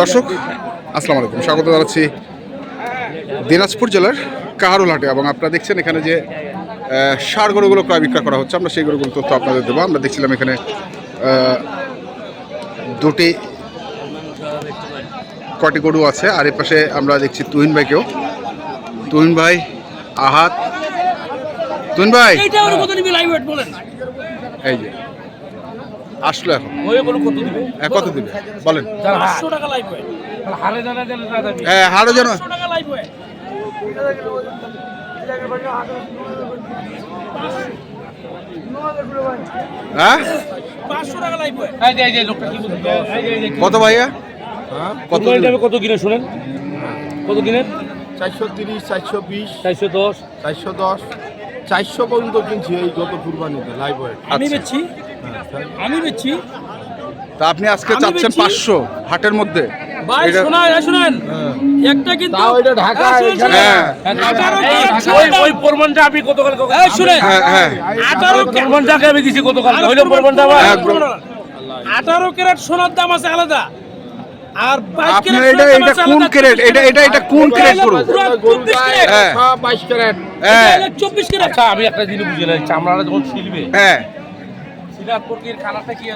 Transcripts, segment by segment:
দর্শক আসসালামু আলাইকুম। স্বাগত জানাচ্ছি দিনাজপুর জেলার কাহারুল হাটে এবং আপনারা দেখছেন এখানে যে ষাঁড় গরুগুলো প্রায় বিক্রয় করা হচ্ছে। আমরা সেই গরুগুলো তথ্য আপনাদের দেবো। আমরা দেখছিলাম এখানে দুটি কটি গরু আছে। আর এর পাশে আমরা দেখছি তুহিন ভাইকেও। তুহিন ভাই আহাত। তুহিন ভাই! এই যে। আসলো এখন? ওই বলো কত দিবে? হ্যাঁ, কত দিবে? বলেন। টাকা লাইভ হারে জানা জানা দাদা হ্যাঁ টাকা লাইভ হ্যাঁ। পাঁচশো টাকা লাইভ ওয়েট এই যে এই যে লোকটা কি বলছে? এই যে এই যে কত ভাইয়া? কত কত কিনে শুনেন? কত কিনেন চারশো তিরিশ চারশো বিশ। চারশো দশ। চারশো দশ। চারশো পর্যন্ত কিনছি এই গত কুরবানিতে লাইভ আমি আচ্ছা। বেচছি। আমি বেচছি তা আপনি আজকে আমি চাচ্ছেন বেচি- পাঁচশো হাটের মধ্যে। ভাই এটা- শোনায় এই শুনেন। একটা কিন্তু তাও এটা ঢাকা, শুনেন, শুনেন। হ্যাঁ। আঠারো এই, ওই সোনার ওই দাম। প্রমাণটা আমি গতকাল এই শুনেন। হ্যাঁ হ্যাঁ। আঠারো ক্যারেট প্রমাণটাকে আমি দিছি গতকাল আরও হইল প্রমাণটা আমার হ্যাঁ, আঠারো ক্যারেট সোনার দাম আছে আলাদা। আর বাইশ আপনার ক্যারেট এটা সোনার দাম এটা আছে কোন আলাদা, ক্যারেট? এটা এটা এটা কোন এটা ক্যারেট হলো গরু? পুরো গরু 24 ক্যারেট। হ্যাঁ। সব বাইশ ক্যারেট। হ্যাঁ। এটা হলো 24 ক্যারেট। আচ্ছা আমি একটা জিনিস বুঝে নাই। চামড়াটা যখন ছিলবে হ্যাঁ। খানাটা কি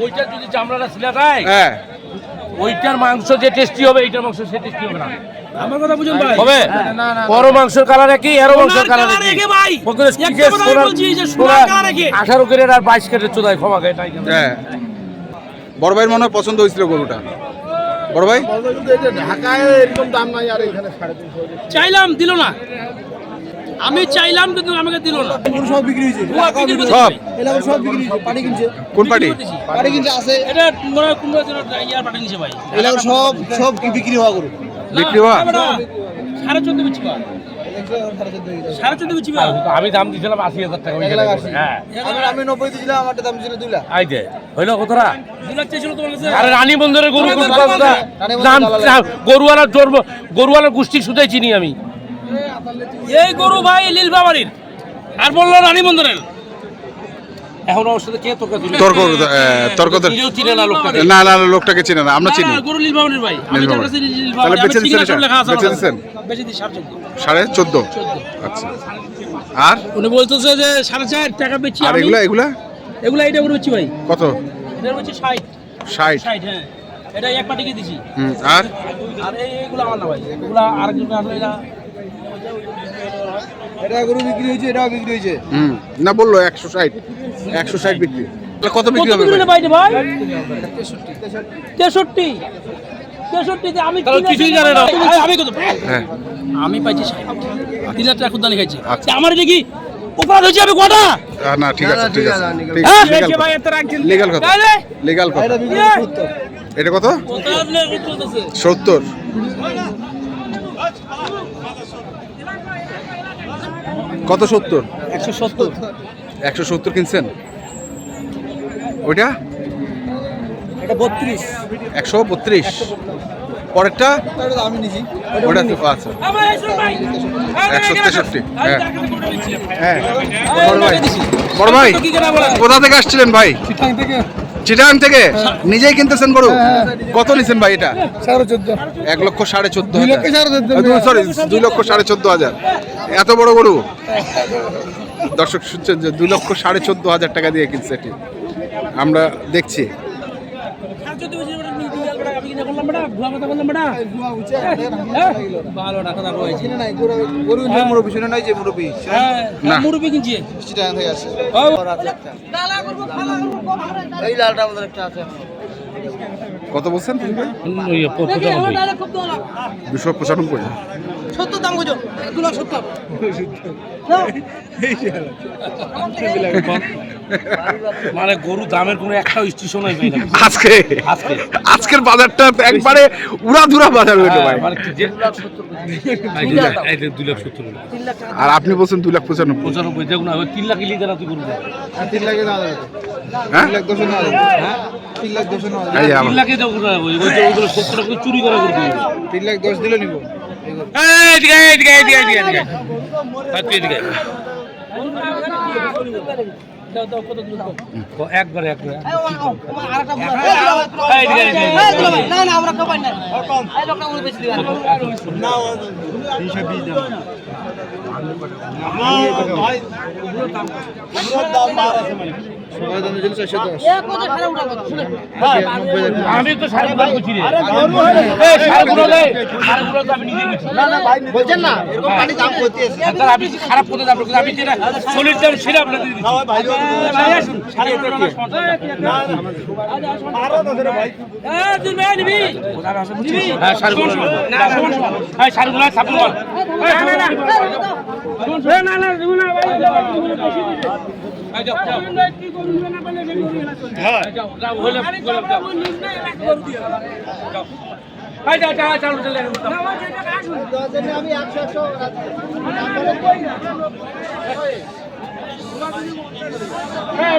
ওইটার যদি চামড়াটা ছিলা দেয় হ্যাঁ। ওইটার মাংস যে টেস্টি হবে এইটার মাংস সে টেস্টি হবে না। আমার কথা বুঝুন ভাই। হবে? বড় মাংসের কালার একই এরো মাংসের কালার কালার একই। ভাই। ওখানে একটা কিসের কথা আমি সোনার- বলছি যে সোনার সোনার কালার একে। আঠারো কেরের আর বাইশ কেরের চোদায় ক্ষমা গায়ে তাই কেন? হ্যাঁ। বড় ভাইয়ের মনে হয় পছন্দ হয়েছিল গরুটা। বড় ভাই? ঢাকায় এরকম দাম নাই আর এখানে চাইলাম দিল না। আমি চাইলাম কিন্তু আমাকে দিল না। সব বিক্রি হয়েছে। সব? এলাকা সব বিক্রি হয়েছে। পাটি কিনছে। কোন পাটি। পানি কিনছে আছে। এটা মনে হয় কুমড়ো যেন ইয়ার পাটি কিনছে ভাই। এলাকা সব সব বিক্রি হওয়া করো বিক্রি হওয়া? সাড়ে চোদ্দ বিক্রি ভাই সাড়ে চোদ্দ বিচি আমি দাম দিয়েছিলাম আশি হাজার টাকা ওইখানে। হ্যাঁ। আমি নব্বই দিয়েছিলাম আমার দাম ছিল দুই লাখ। আই হইল আরে রানী বন্দরের গরু গরুওয়ালার জন্ম গরুওয়ালার গোষ্ঠী সুদাই চিনি আমি। এই গরু ভাই লীল বাবারির আর বলল রানী বন্দরের। এখন ওর সাথে কে তর্ক তর্ক চিনে না লোকটাকে। না লোকটাকে চিনে না আমরা চিনি। গরু ভাই। তাহলে বেচে বেচে। বেচে দিই সাড়ে চোদ্দ। আচ্ছা। আর? উনি বলতেছে যে সাড়ে চার টাকা বেচি আর এগুলা এগুলা? এগুলা এটা করে বেচি ভাই। কত? এটা বেচি ষাট। ষাট। ষাট হ্যাঁ। এটা এক পাটিকে দিছি। হুম, আর? আর আমার না ভাই। এগুলা আরেকজন এটা এটা গরু বিক্রি হয়েছে এটাও বিক্রি হয়েছে। হুম না বলল একশো ষাট একশো ষাট বিক্রি। কত বিক্রি হবে ভাই? তেষট্টি তেষট্টিতে আমি তাহলে কিনেছি কিছুই জানে না। আমি- আমি কত? হ্যাঁ। আমি পাইছি তিন হাজার টাকা খুদানি খাইছি। আচ্ছা। আমার এটা কি অপরাধ হয়েছে আমি কটা না ঠিক আছে ঠিক আছে। ঠিক হ্যাঁ? আছে লিগাল কথা। লিগাল কথা। এটা কত? সত্তর। কত সত্তর? একশো সত্তর। একশো সত্তর কিনছেন? ওইটা? এটা বত্রিশ। একশো বত্রিশ। পরেরটা? আমি নিছি। ওটা আচ্ছা। একশো তেষট্টি, হ্যাঁ। হ্যাঁ। বড় ভাই। বড় ভাই কোথা থেকে আসছিলেন ভাই? চিটাং থেকে? নিজেই কিনতেছেন গরু? কত নিছেন ভাই এটা? এক লক্ষ সাড়ে চোদ্দ সরি দুই লক্ষ সাড়ে চোদ্দ হাজার। এত বড় গরু? দর্শক শুনছেন যে দুই লক্ষ সাড়ে চোদ্দ হাজার টাকা দিয়ে কিনছে এটি। আমরা দেখছি। কিনে করলাম বেটা, ভুয়া কথা বললাম বেটা। ভালো টাকা দাম হয়েছে। চিনে নাই গরু গরু কিনছে মুরব্বী শুনে নাই যে মুরব্বী। না। মুরব্বি কিনছি। চিটাং থেকে আসছে ও, এই লালটা আমাদের একটা আছে। কত বলছেন তুমি। দুশো পঁচানব্বই। সত্তর দাম কত দু লাখ সত্তর মানে গরু দামের কোনো একটা স্টেশন। আজকে। আজকে। আজকের বাজারটা একবারে উড়াধুরা বাজার হইল ভাই। মানে। আর আপনি বলছেন দুই লাখ পঁচানব্বই। পঁচানব্বই দেখুন তিন লাখ ইলি জানা তুই করবি তিন লাখে না হ্যাঁ? তিন লাখ দশ না তিন লাখ দশ না তিন লাখে দেখুন না ওই ওই যে ওইগুলো সত্তর চুরি করে করবি তিন লাখ দশ দিলে নিব। এদিকে। দাও দাও কত দূর দাও ও, একবারে একবারে না না আমরা কমাই না মনে বেশি আমি তো সাড়ে গুলো বুঝি বলছেন না। এরকম দাম করতে আমি খারাপ করতে যাব আমি যেটা শরীর চাল সেটা সাড়ে সাড়ে হ্যাঁ সাড়ে হ্যাঁ এক আমি একশো হ্যাঁ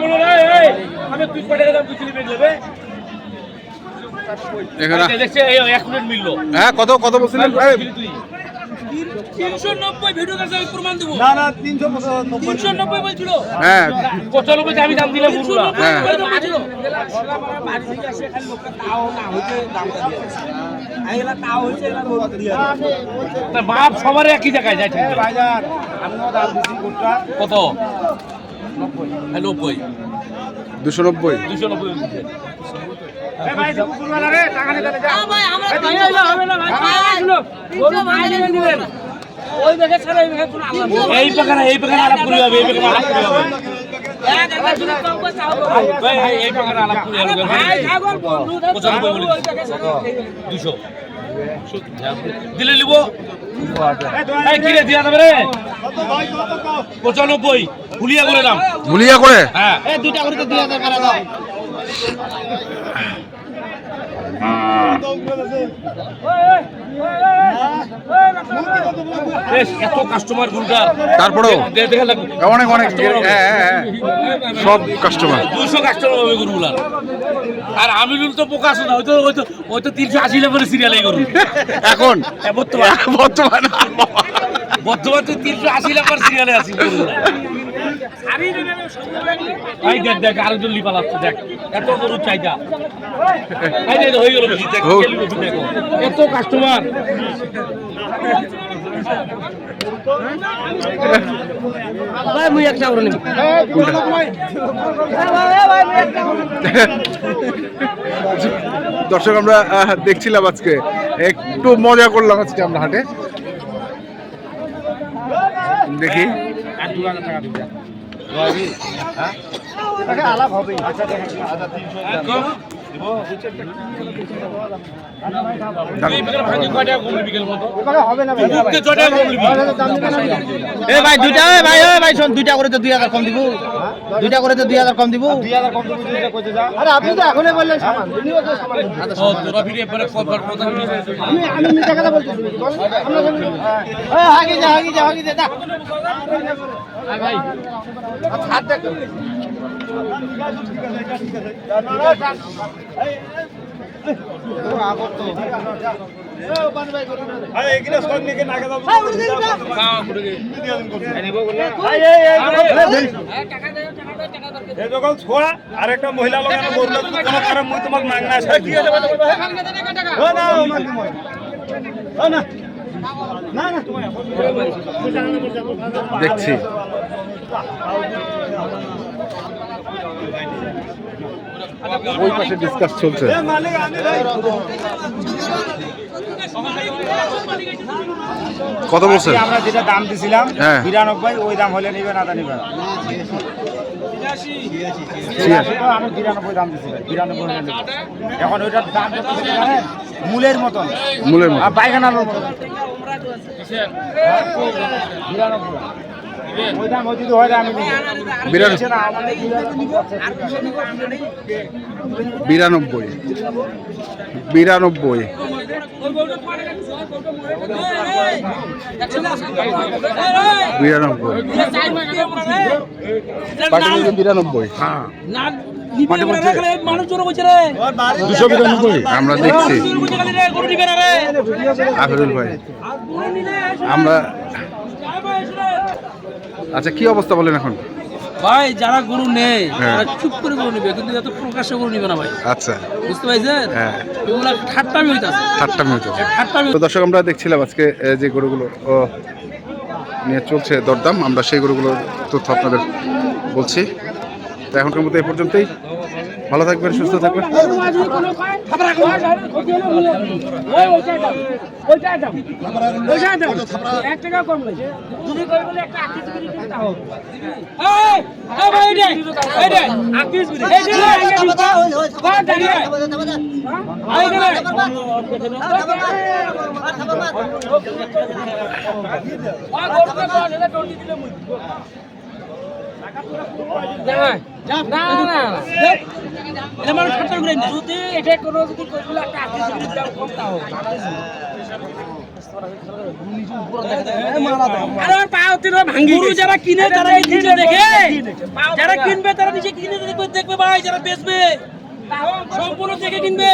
কত মিললো হ্যাঁ কত কত বলছিলেন তুই। তিনশো নব্বই ভিডিও কাছে আমি প্রমাণ দেবো। না না তিনশো তিনশো নব্বই বলছিল। হ্যাঁ। পঁচানব্বই আমি দাম দিলে তিনশো হ্যাঁ। বাপ সবারই একই জায়গায় কোটটা কত? হ্যাঁ, নব্বই। দুশো নব্বই। দুশো নব্বই এই দেখে কোনো আলাদা নেই। এই পাখানা এই পাখানা আলাপ করি হবে এই পাখানা আলাপ করি করে চাও এই, পাখানা আলাপ করি দেখে। দুশো। দিলে নিব? এই দিয়া যাবে রে? পঁচানব্বই। ফুলিয়া করে দাম। ভুলিয়া করে? হ্যাঁ। এই দুইটা করে তো দুই হাজার করে এত কাস্টমার গুলটা। তারপরেও? অনেক অনেক হ্যাঁ হ্যাঁ হ্যাঁ। সব কাস্টমার দুশো কাস্টমার হবে গরুগুলার আর আমিনুল তো আছে না হয়তো হয়তো হয়তো তিনশো আশি লেভেলে সিরিয়াল এই গরু। এখন? বর্তমান। বর্তমান। বর্তমান তো তিনশো আশি লেভেল সিরিয়ালে আছি এই দেখ দেখ আরেকজন লিপা লাগছে দেখ এত গরুর চাহিদা। হয়ে গেল এত কাস্টমার ভাই মুই একটা করে নিবি। দর্শক আমরা দেখছিলাম আজকে একটু মজা করলাম আজকে আমরা হাটে। দেখি। বিকেল মতো হবে আচ্ছা টাকা। কমলি এ ভাই দুইটা ভাই এ ভাই শোন দুইটা করে তো দুই হাজার কম দিব। দুইটা করে তো দুই হাজার কম দিব। আরে আপনি তো এখনই বললেন সামান ও তোরা ভিডিও পরে কবার কথা আমি আমি মিথ্যা কথা বলতেছি হাগি যা হাগি যা হাগি যা ভাই হাত দেখ। ছোড়া আর একটা মহিলা লোক লাগবে কোনো কারণ মুই তোমাক মাগ না কি আছে না দেখছি। ওই পাশে ডিসকাস চলছে। এ মালিক কত বলছেন? আমরা যেটা দাম দিছিলাম হ্যাঁ। বিরানব্বই ওই দাম হলে নিবে না তা নিবে আমি বিরানব্বই দাম দিছিলাম বিরানব্বই এখন ওইটার দাম কত ছিল জানেন মূলের মতন। মূলের মতো পায়খানার মতন। বিরানব্বই। হয় বিরানব্বই। বিরানব্বই। বিরানব্বই। দুশো আমরা দেখছি। আফেরুল ভাই আমরা আচ্ছা কি অবস্থা বলেন এখন? ভাই যারা গরু নেই হ্যাঁ। তারা চুপ করে গরু নিবে কিন্তু এত প্রকাশ্যে গরু নিবে না ভাই। আচ্ছা। বুঝতে পারছেন হ্যাঁ। এগুলা ঠাট্টামি হইতাছে। ঠাট্টা হইতাছে। ঠাট্টামি তো দর্শক আমরা দেখছিলাম আজকে যে গরুগুলো ও, নিয়ে চলছে দরদাম আমরা সেই গরুগুলোর তথ্য আপনাদের বলছি। তো এখনকার মতো এই পর্যন্তই। ভালো থাকবেন সুস্থ থাকবেন এক যারা কিনে তারা দেখে। যারা কিনবে তারা নিজে কিনে দেখবে ভাই যারা বেচবে। সম্পূর্ণ দেখে কিনবে।